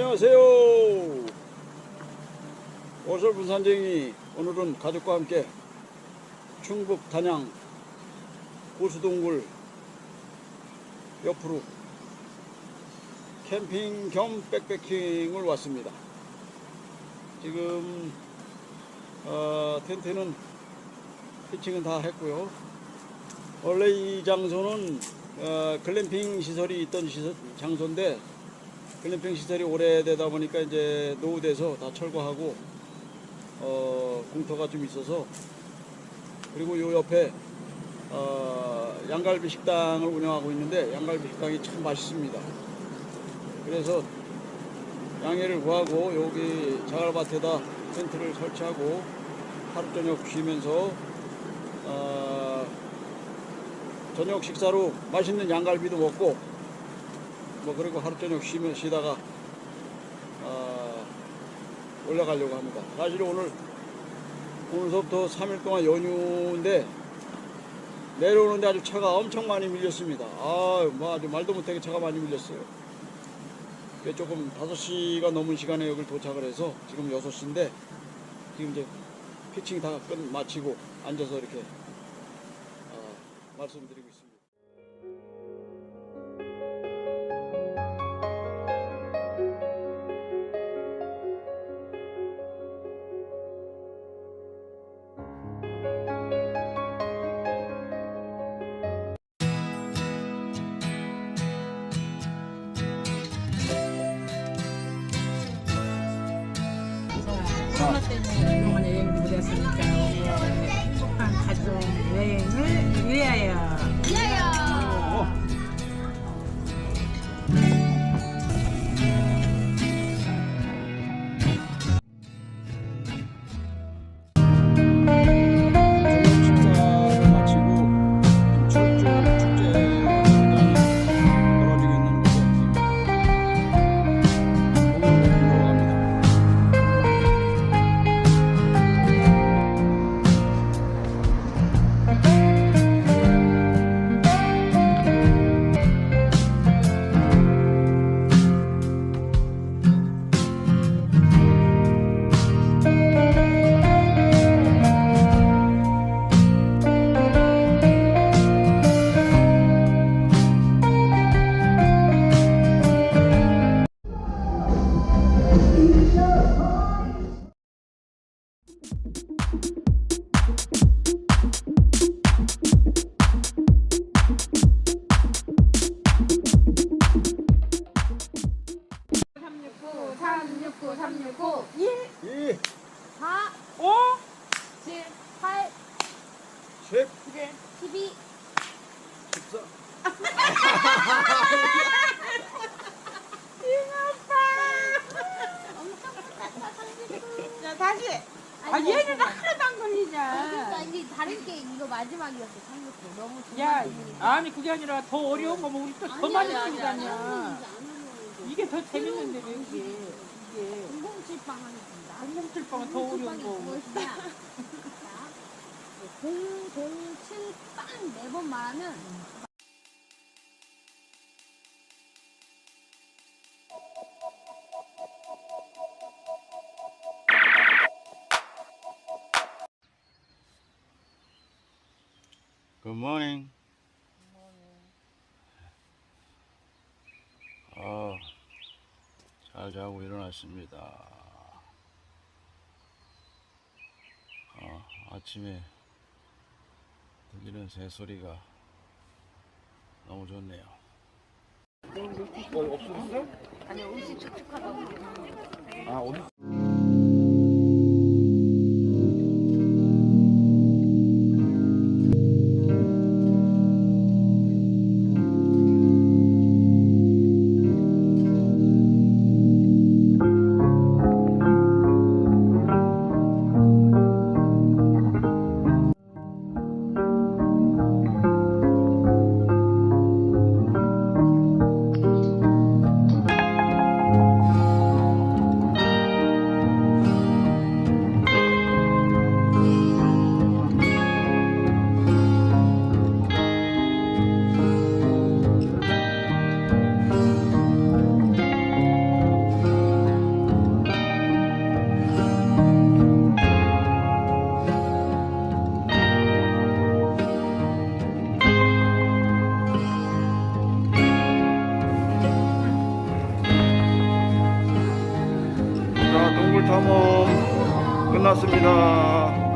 안녕하세요. 오설분 산쟁이 오늘은 가족과 함께 충북 단양 고수동굴 옆으로 캠핑 겸 백패킹을 왔습니다. 지금 어, 텐트는 피칭은 다 했고요. 원래 이 장소는 어, 글램핑 시설이 있던 시설, 장소인데 글램핑 시설이 오래되다 보니까 이제 노후돼서 다 철거하고 어, 공터가 좀 있어서 그리고 요 옆에 어, 양갈비 식당을 운영하고 있는데 양갈비 식당이 참 맛있습니다. 그래서 양해를 구하고 여기 자갈밭에다 텐트를 설치하고 하루 저녁 쉬면서 어, 저녁 식사로 맛있는 양갈비도 먹고 뭐 그리고 하루 저녁 쉬면 쉬다가 어, 올라가려고 합니다. 사실 오늘 오늘서부터 3일 동안 연휴인데 내려오는데 아주 차가 엄청 많이 밀렸습니다. 아, 뭐 아주 말도 못하게 차가 많이 밀렸어요. 조금 5시가 넘은 시간에 여기 도착을 해서 지금 6시인데 지금 이제 피칭 다 끝 마치고 앉아서 이렇게 어, 말씀드리고 있습니다. 코로나 때문에 그동안 여행도 못했으니까 우리의 행복한 가족 여행을 위하여. 저녁 6, 9, 3, 6, 9, 1, 2, 4, 5, 7, 8, 10, 11, 12, 14. 자, 다시. 아니, 아, 얘는 하나도 안 걸리냐. 그러니까 이게 다른 게임, 이거 마지막이었어, 삼겹살. 너무 야, 아니, 그게 아니라 더 어려운 거면 뭐 우리 또 더 많이 걸리잖아. 이게 더 재밌는데, 왠지. 이게 공공칠빵 하는 겁니다. 한국질빵은 더 어려운 거 무엇이냐? 자, 007빵 네번 말하면 Good morning. 아, 잘 자고 일어났습니다. 아, 아침에 들리는 새소리가 너무 좋네요. 뭐 없어졌어? 아니, 옷이 축축하다고. 아, 어디? 탐험 끝났습니다.